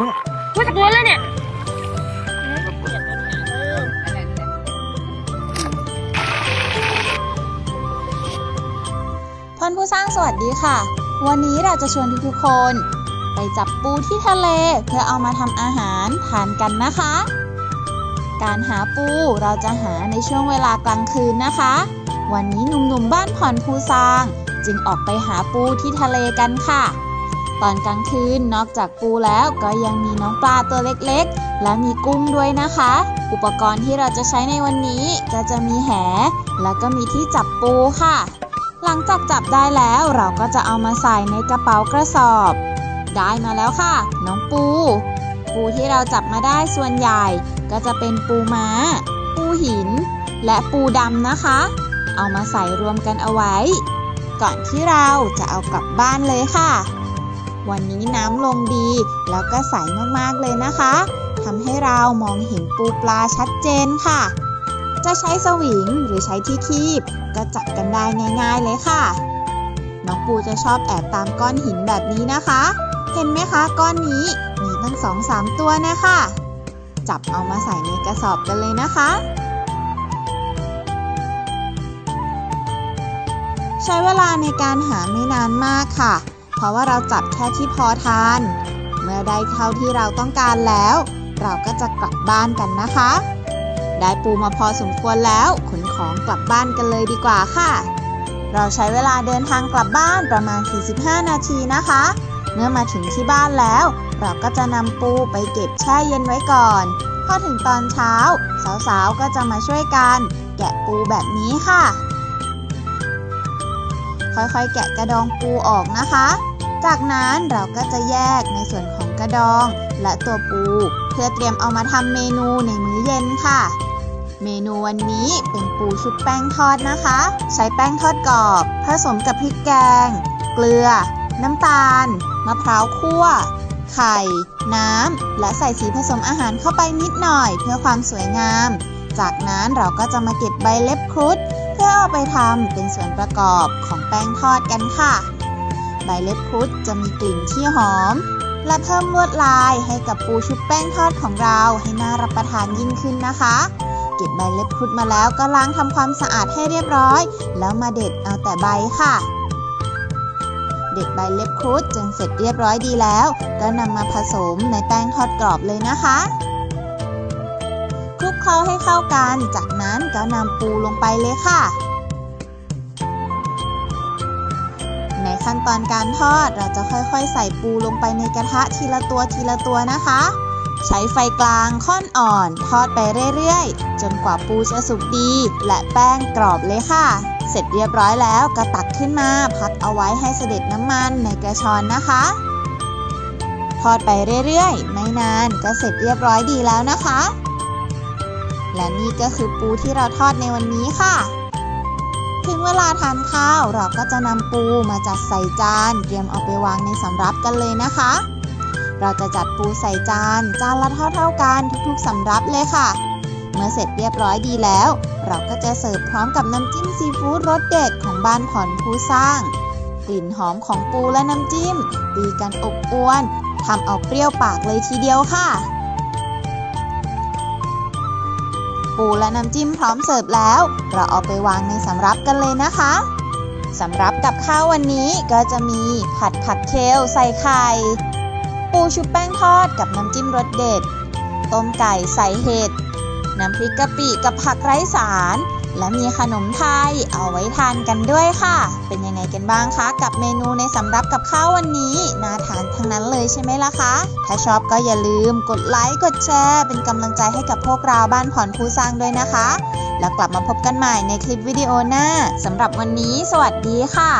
ว่าจากตัวแล้วเนี่ยท่านผู้สร้างสวัสดีค่ะ วันนี้เราจะชวนทุกๆคน ไปจับปูที่ทะเลเพื่อเอามาทำอาหารทานกันนะคะ การหาปูเราจะหาในช่วงเวลากลางคืนนะคะ วันนี้หนุ่มๆบ้านผ่อนภูซาง จึงออกไปหาปูที่ทะเลกันค่ะ ตอนกลางคืนนอกจากปูแล้วก็ยังมีน้องปลาตัวเล็กๆ และมีกุ้งด้วยนะคะ อุปกรณ์ที่เราจะใช้ในวันนี้ก็จะมีแห แล้วก็มีที่จับปูค่ะ หลังจากจับได้แล้วเราก็จะเอามาใส่ในกระเป๋ากระสอบ ได้มาแล้วค่ะ น้องปู ปูที่เราจับมาได้ส่วนใหญ่ ก็จะเป็นปูม้า ปูหิน และปูดำนะคะ เอามาใส่รวมกันเอาไว้ ก่อนที่เราจะเอากลับบ้านเลยค่ะ วันนี้น้ำลงดี แล้วก็ใสมากๆเลยนะคะทำให้เรามองเห็นปูปลาชัดเจนค่ะ จะใช้สวิงหรือใช้ที่คีบ ก็จับกันได้ง่าย ๆเลยค่ะ น้องปูจะชอบแอบตามก้อนหินแบบนี้นะคะ เห็นไหมคะก้อนนี้มีตั้งสองสามตัวนะคะ จับเอามาใส่ในกระสอบกันเลยนะคะใช้เวลาในการหาไม่นานมากค่ะ เพราะว่าเราจับแค่ที่พอทาน เมื่อได้เท่าที่เราต้องการแล้ว เราก็จะกลับบ้านกันนะคะ ได้ปูมาพอสมควรแล้วขนของกลับบ้านกันเลยดีกว่าค่ะ เราใช้เวลาเดินทางกลับบ้านประมาณ 45 นาทีนะคะ เมื่อมาถึงที่บ้านแล้ว เราก็จะนำปูไปเก็บแช่เย็นไว้ก่อนพอถึงตอนเช้า สาวๆ ก็จะมาช่วยกันแกะปูแบบนี้ค่ะ ค่อยๆ แกะกระดองปูออกนะคะ จากนั้นเราก็จะแยกในส่วนของกระดองและตัวปู เพื่อเตรียมเอามาทำเมนูในมื้อเย็นค่ะ เมนูวันนี้เป็นปูชุบแป้งทอดนะคะ ใช้แป้งทอดกรอบ ผสมกับพริกแกง เกลือ น้ำตาล มะพร้าวคั่ว ไข่ น้ำ และใส่สีผสมอาหารเข้าไปนิดหน่อยเพื่อความสวยงาม จากนั้นเราก็จะมาเก็บใบเล็บครุฑเพื่อเอาไปทำเป็นส่วนประกอบของแป้งทอดกันค่ะ ใบเล็บครุฑจะมีกลิ่นที่หอม และเพิ่มลวดลายให้กับปูชุบแป้งทอดของเราให้น่ารับประทานยิ่งขึ้นนะคะ เก็บใบเล็บครุฑมาแล้วก็ล้างทำความสะอาดให้เรียบร้อย แล้วมาเด็ดเอาแต่ใบค่ะเด็ดใบเล็บครุฑจนเสร็จเรียบร้อยดีแล้ว ก็นำมาผสมในแป้งทอดกรอบเลยนะคะคลุกเคล้าให้เข้ากัน จากนั้นก็นำปูลงไปเลยค่ะ ขั้นตอนการทอดเราจะค่อยๆ ใส่ปูลงไปในกระทะทีละตัวทีละตัวนะคะ ใช้ไฟกลางค่อนอ่อน ทอดไปเรื่อยๆ จนกว่าปูจะสุกดี และแป้งกรอบเลยค่ะ เสร็จเรียบร้อยแล้วก็ตักขึ้นมาพักเอาไว้ให้เสด็จน้ำมันในกระชอนนะคะ ทอดไปเรื่อยๆ ไม่นานก็เสร็จเรียบร้อยดีแล้วนะคะ และนี่ก็คือปูที่เราทอดในวันนี้ค่ะ ถึงเวลาทานข้าวเราก็จะนำปูมาจัดใส่จาน เตรียมเอาไปวางในสำรับกันเลยนะคะ เราจะจัดปูใส่จาน จานละเท่าๆกันทุกๆสำรับเลยค่ะ เมื่อเสร็จเรียบร้อยดีแล้ว เราก็จะเสิร์ฟพร้อมกับน้ำจิ้มซีฟู้ดรสเด็ดของบ้านผ่อนผู้สร้าง กลิ่นหอมของปูและน้ำจิ้มตีกันอบอวนทำเอาเปรี้ยวปากเลยทีเดียวค่ะ ปูและน้ำจิ้มพร้อมเสิร์ฟแล้ว เราเอาไปวางในสำรับกันเลยนะคะสำรับกับข้าววันนี้ก็จะมีผัดผักเคลใส่ไข่ ปูชุบแป้งทอดกับน้ำจิ้มรสเด็ด ต้มไก่ใส่เห็ด น้ำพริกกะปิกับผักไร้สาร และมีขนมไทยเอาไว้ทานกันด้วยค่ะ เป็นยังไงกันบ้างคะ กับเมนูในสำรับกับข้าววันนี้น่าทานทั้งนั้นเลยใช่ไหมล่ะคะ ถ้าชอบก็อย่าลืมกดไลค์กดแชร์ เป็นกำลังใจให้กับพวกเราบ้านผ่อนผู้สร้างด้วยนะคะ แล้วกลับมาพบกันใหม่ในคลิปวิดีโอหน้าสำหรับวันนี้ สวัสดีค่ะ